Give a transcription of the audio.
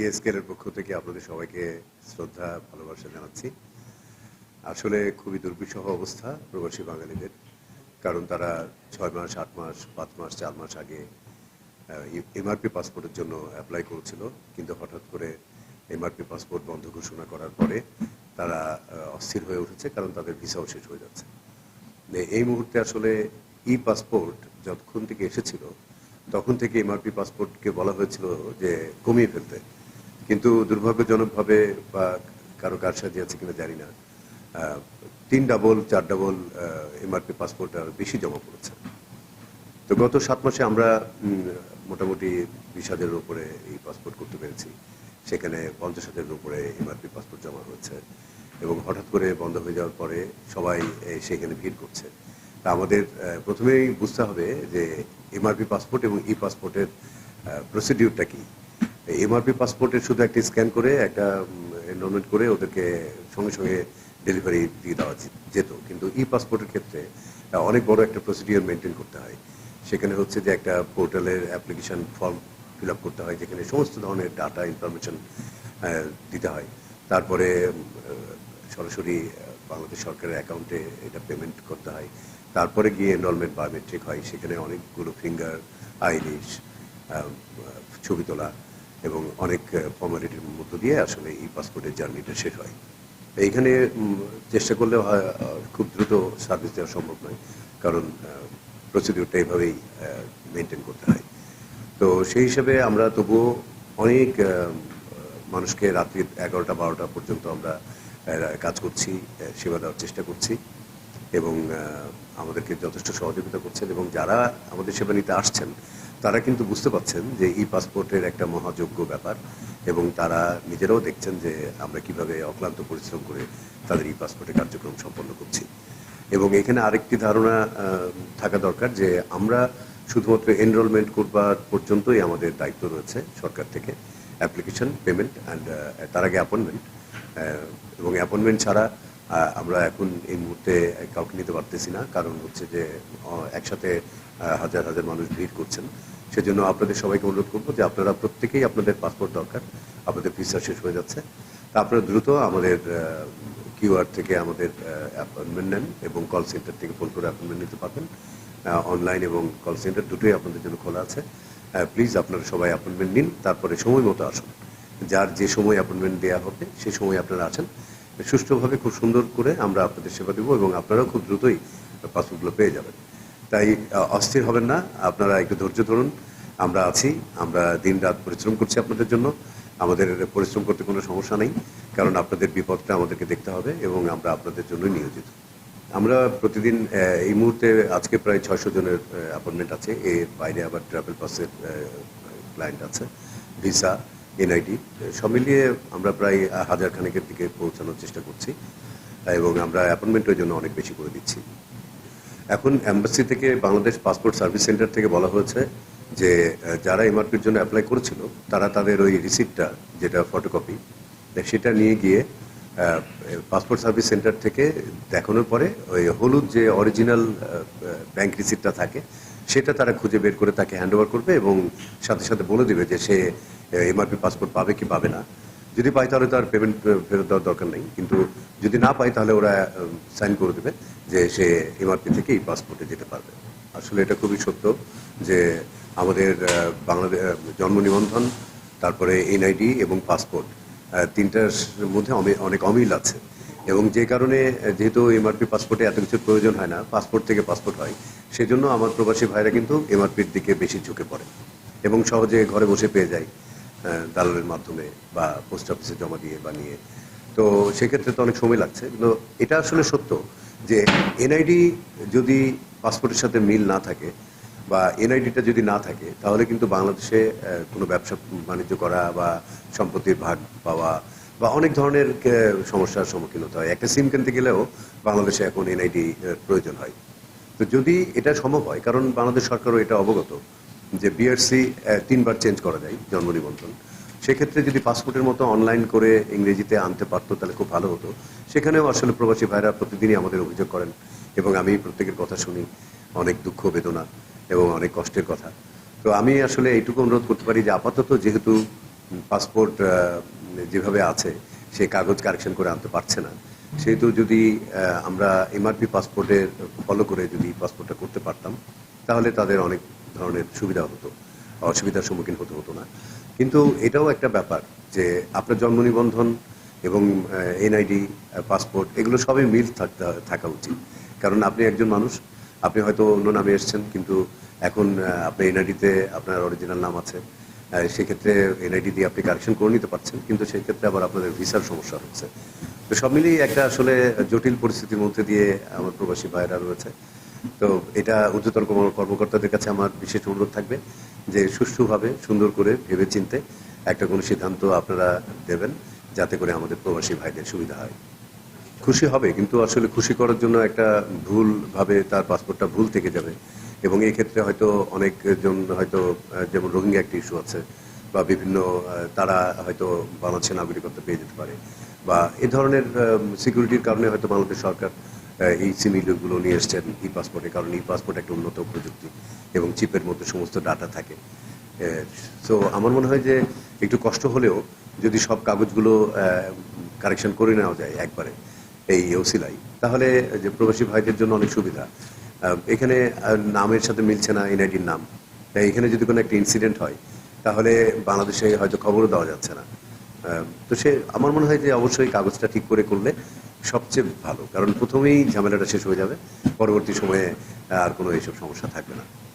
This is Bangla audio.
ইএসকের পক্ষ থেকে আপনাদের সবাইকে শ্রদ্ধা, ভালোবাসা জানাচ্ছি। আসলে খুবই দুর্বিষহ অবস্থা প্রবাসী বাঙালিদের, কারণ তারা ছয় মাস, আট মাস, পাঁচ মাস, চার মাস আগে এমআরপি পাসপোর্টের জন্য অ্যাপ্লাই করেছিল। কিন্তু হঠাৎ করে এমআরপি পাসপোর্ট বন্ধ ঘোষণা করার পরে তারা অস্থির হয়ে উঠেছে, কারণ তাদের ভিসাও শেষ হয়ে যাচ্ছে। এই মুহূর্তে আসলে ই পাসপোর্ট যতক্ষণ থেকে এসেছিল, তখন থেকে এমআরপি পাসপোর্টকে বলা হয়েছিল যে কমিয়ে ফেলতে। কিন্তু দুর্ভাগ্যজনকভাবে বা কারও কার কারসাজি আছে কিনা জানি না তিন ডাবল চার ডাবল এমআরপি পাসপোর্ট আর বেশি জমা পড়েছে। তো গত সাত মাসে আমরা মোটামুটি বিশ হাজারের উপরে এই পাসপোর্ট করতে পেরেছি। সেখানে পঞ্চাশ হাজারের উপরে এমআরপি পাসপোর্ট জমা হয়েছে এবং হঠাৎ করে বন্ধ হয়ে যাওয়ার পরে সবাই সেখানে ভিড় করছে। তা আমাদের প্রথমেই বুঝতে হবে যে এমআরপি পাসপোর্ট এবং ই পাসপোর্টের প্রসিডিউরটা কি। এমআরপি পাসপোর্টের শুধু একটা স্ক্যান করে, একটা এনরোলমেন্ট করে ওদেরকে সঙ্গে সঙ্গে ডেলিভারি দিয়ে দেওয়া যেত। কিন্তু ই পাসপোর্টের ক্ষেত্রে অনেক বড় একটা প্রসিডিওর মেনটেন করতে হয়। সেখানে হচ্ছে যে একটা পোর্টালের অ্যাপ্লিকেশন ফর্ম ফিল আপ করতে হয়, যেখানে সমস্ত ধরনের ডাটা ইনফরমেশন দিতে হয়। তারপরে সরাসরি বাংলাদেশ সরকারের অ্যাকাউন্টে এটা পেমেন্ট করতে হয়। তারপরে গিয়ে এনরোলমেন্ট বায়োমেট্রিক হয়, সেখানে অনেকগুলো ফিঙ্গার আইলিশ ছবি তোলা। এবং অনেক ফর্মালিটির মধ্য দিয়ে আসলে এই পাসপোর্টের জার্নিটা শেষ হয়। এইখানে চেষ্টা করলে খুব দ্রুত সার্ভিস দেওয়া সম্ভব নয়, কারণ প্রসিডিউরটা এইভাবেই মেনটেন করতে হয়। তো সেই হিসাবে আমরা তবুও অনেক মানুষকে রাত্রি এগারোটা, বারোটা পর্যন্ত আমরা কাজ করছি সেবা দেওয়ার চেষ্টা করছি এবং আমাদেরকে যথেষ্ট সহযোগিতা করছেন এবং যারা আমাদের সেবা নিতে আসছেন তারা কিন্তু বুঝতে পারছেন যে ই পাসপোর্টের একটা মহাযোগ্য ব্যাপার এবং তারা নিজেরাও দেখছেন যে আমরা কীভাবে অক্লান্ত পরিশ্রম করে তাদের ই পাসপোর্টের কার্যক্রম সম্পন্ন করছি। এবং এখানে আরেকটি ধারণা থাকা দরকার যে আমরা শুধুমাত্র এনরোলমেন্ট করবার পর্যন্তই আমাদের দায়িত্ব রয়েছে সরকার থেকে। অ্যাপ্লিকেশন পেমেন্ট অ্যান্ড তার আগে অ্যাপয়েন্টমেন্ট এবং অ্যাপয়েন্টমেন্ট ছাড়া আমরা এখন এই মুহূর্তে কাউকে নিতে পারতেছি না। কারণ হচ্ছে যে একসাথে হাজার হাজার মানুষ ভিড় করছেন। সেজন্য আপনাদের সবাইকে অনুরোধ করব যে আপনারা প্রত্যেকেই আপনাদের পাসপোর্ট দরকার। আপনাদের ভিসা শেষ হয়ে যাচ্ছে। তা আপনারা দ্রুত আমাদের কিউআর থেকে আমাদের অ্যাপয়েন্টমেন্ট নেন এবং কল সেন্টার থেকে ফোন করে অ্যাপয়েন্টমেন্ট নিতে পারবেন। অনলাইন এবং কল সেন্টার দুটোই আপনাদের জন্য খোলা আছে। প্লিজ আপনারা সবাই অ্যাপয়েন্টমেন্ট নিন। তারপরে সময় মতো আসুন। যার যে সময় অ্যাপয়েন্টমেন্ট দেওয়া হবে সেই সময় আপনারা আছেন সুষ্ঠুভাবে খুব সুন্দর করে আমরা আপনাদের সেবা দেবো এবং আপনারাও খুব দ্রুতই পাসপোর্টগুলো পেয়ে যাবেন। তাই অস্থির হবেন না, আপনারা একটু ধৈর্য ধরুন, আমরা আছি, আমরা দিন রাত পরিশ্রম করছি আপনাদের জন্য, আমাদের পরিশ্রম করতে কোনো সমস্যা নেই, কারণ আপনাদের বিপদটা আমাদেরকে দেখতে হবে এবং আমরা আপনাদের জন্য নিয়োজিত। আমরা প্রতিদিন এই মুহূর্তে আজকে প্রায় ছয়শো জনের অ্যাপয়েন্টমেন্ট আছে, এর বাইরে আবার ট্রাভেল পাসের ক্লায়েন্ট আছে ভিসা এনআইডি সব মিলিয়ে আমরা প্রায় হাজার খানেকের দিকে পৌঁছানোর চেষ্টা করছি, এবং আমরা অ্যাপয়েন্টমেন্টের জন্য অনেক বেশি করে দিচ্ছি। এখন এম্বাসি থেকে বাংলাদেশ পাসপোর্ট সার্ভিস সেন্টার থেকে বলা হয়েছে যে যারা এমআরপির জন্য অ্যাপ্লাই করেছিল, তারা তাদের ওই রিসিপ্টটা, যেটা ফটোকপি সেটা নিয়ে গিয়ে পাসপোর্ট সার্ভিস সেন্টার থেকে দেখানোর পরে ওই হলুদ যে অরিজিনাল ব্যাংক রিসিপ্টটা থাকে, সেটা তারা খুঁজে বের করে তাকে হ্যান্ড করবে এবং সাথে সাথে বলে দেবে যে সে এমআরপি পাসপোর্ট পাবে কি পাবে না? যদি পাই তাহলে তার পেমেন্ট ফেরত দেওয়ার দরকার নেই। কিন্তু যদি না পাই তাহলে ওরা সাইন করে দেবে যে সে এমআরপি থেকে এই পাসপোর্টে যেতে পারবে। আসলে এটা খুবই সত্য যে আমাদের বাংলাদেশ জন্ম নিবন্ধন, তারপরে এনআইডি এবং পাসপোর্ট তিনটার মধ্যে অনেক অমিল আছে। এবং যে কারণে যেহেতু এমআরপি পাসপোর্টে এত কিছুর প্রয়োজন হয় না, পাসপোর্ট থেকে পাসপোর্ট হয়, সেজন্য আমার প্রবাসী ভাইরা কিন্তু এমআরপির দিকে বেশি ঝুঁকে পড়ে এবং সহজে ঘরে বসে পেয়ে যায়। দালালের মাধ্যমে বা পোস্ট অফিসে জমা দিয়ে বানিয়ে। তো সেক্ষেত্রে তো অনেক সময় লাগছে। কিন্তু এটা আসলে সত্য যে এনআইডি যদি পাসপোর্টের সাথে মিল না থাকে বা এনআইডিটা যদি না থাকে, তাহলে কিন্তু বাংলাদেশে কোনো ব্যবসা বাণিজ্য করা বা সম্পত্তির ভাগ পাওয়া বা অনেক ধরনের সমস্যার সম্মুখীন হতে হয়। একটা সিম কিনতে গেলেও বাংলাদেশে এখন এনআইডি প্রয়োজন হয়। তো যদি এটা সম্ভব হয়, কারণ বাংলাদেশ সরকারও এটা অবগত যে বিআরসি তিনবার চেঞ্জ করা যায় জন্ম নিবন্ধন। সেক্ষেত্রে যদি পাসপোর্টের মতো অনলাইন করে ইংরেজিতে আনতে পারতো, তাহলে খুব ভালো হতো। সেখানেও আসলে প্রবাসী ভাইরা প্রতিদিনই আমাদের অভিযোগ করেন এবং আমি প্রত্যেকের কথা শুনি, অনেক দুঃখ, বেদনা এবং অনেক কষ্টের কথা। তো আমি আসলে এইটুকু অনুরোধ করতে পারি যে আপাতত যেহেতু পাসপোর্ট যেভাবে আছে, সে কাগজ কারেকশন করে আনতে পারছে না। সেহেতু যদি আমরা এমআরপি পাসপোর্টের ফলো করে যদি পাসপোর্টটা করতে পারতাম, তাহলে তাদের অনেক ধরনের সুবিধা হতো, অসুবিধার সম্মুখীন হতে হতো না। কিন্তু এটাও একটা ব্যাপার যে আপনার জন্ম নিবন্ধন এবং এনআইডি পাসপোর্ট এগুলো সবই মিল থাকতে, থাকা উচিত। কারণ আপনি একজন মানুষ, আপনি হয়তো অন্য নামে এসেছেন, কিন্তু এখন আপনার এনআইডিতে আপনার অরিজিনাল নাম আছে সেক্ষেত্রে এনআইডি দিয়ে আপনি কারেকশন করে নিতে পারছেন, কিন্তু সেই ক্ষেত্রে আবার আপনাদের ভিসার সমস্যা হচ্ছে। তো সব মিলিয়ে একটা আসলে জটিল পরিস্থিতির মধ্যে দিয়ে আমার প্রবাসী ভাইরা রয়েছে। তো এটা ঊর্ধ্বতন কর্মকর্তাদের কাছে আমার বিশেষ অনুরোধ থাকবে যে সুষ্ঠুভাবে, সুন্দর করে ভেবে চিনতে একটা কোনো সিদ্ধান্ত আপনারা দেবেন যাতে করে আমাদের প্রবাসী ভাইদের সুবিধা হয়। খুশি হবে, কিন্তু আসলে খুশি করার জন্য একটা ভুলভাবে তার পাসপোর্টটা ভুল থেকে যাবে এবং এই ক্ষেত্রে হয়তো অনেকজন হয়তো যেমন রোহিঙ্গা একটা ইস্যু আছে বা বিভিন্ন তারা হয়তো বাংলাদেশের নাগরিকত্ব পেয়ে যেতে পারে বা এ ধরনের সিকিউরিটির কারণে হয়তো বাংলাদেশ সরকার এই সিমিগুলো নিয়ে এসছেন ই পাসপোর্টে, কারণ ই পাসপোর্ট একটা উন্নত প্রযুক্তি এবং চিপের মধ্যে সমস্ত ডাটা থাকে। সো আমার মনে হয় যে একটু কষ্ট হলেও যদি সব কাগজগুলো কারেকশন করে নেওয়া যায় একবারে এই ওসিলাই তাহলে যে প্রবাসী ভাইদের জন্য অনেক সুবিধা। এখানে নামের সাথে মিলছে না এনআইডির নাম। তাই এখানে যদি কোনো একটা ইনসিডেন্ট হয়, তাহলে বাংলাদেশে হয়তো খবরও দেওয়া যাচ্ছে না। তো সে, আমার মনে হয় যে অবশ্যই কাগজটা ঠিক করে করলে সবচেয়ে ভালো। কারণ প্রথমেই ঝামেলাটা শেষ হয়ে যাবে। পরবর্তী সময়ে আর কোনো এইসব সমস্যা থাকবে না।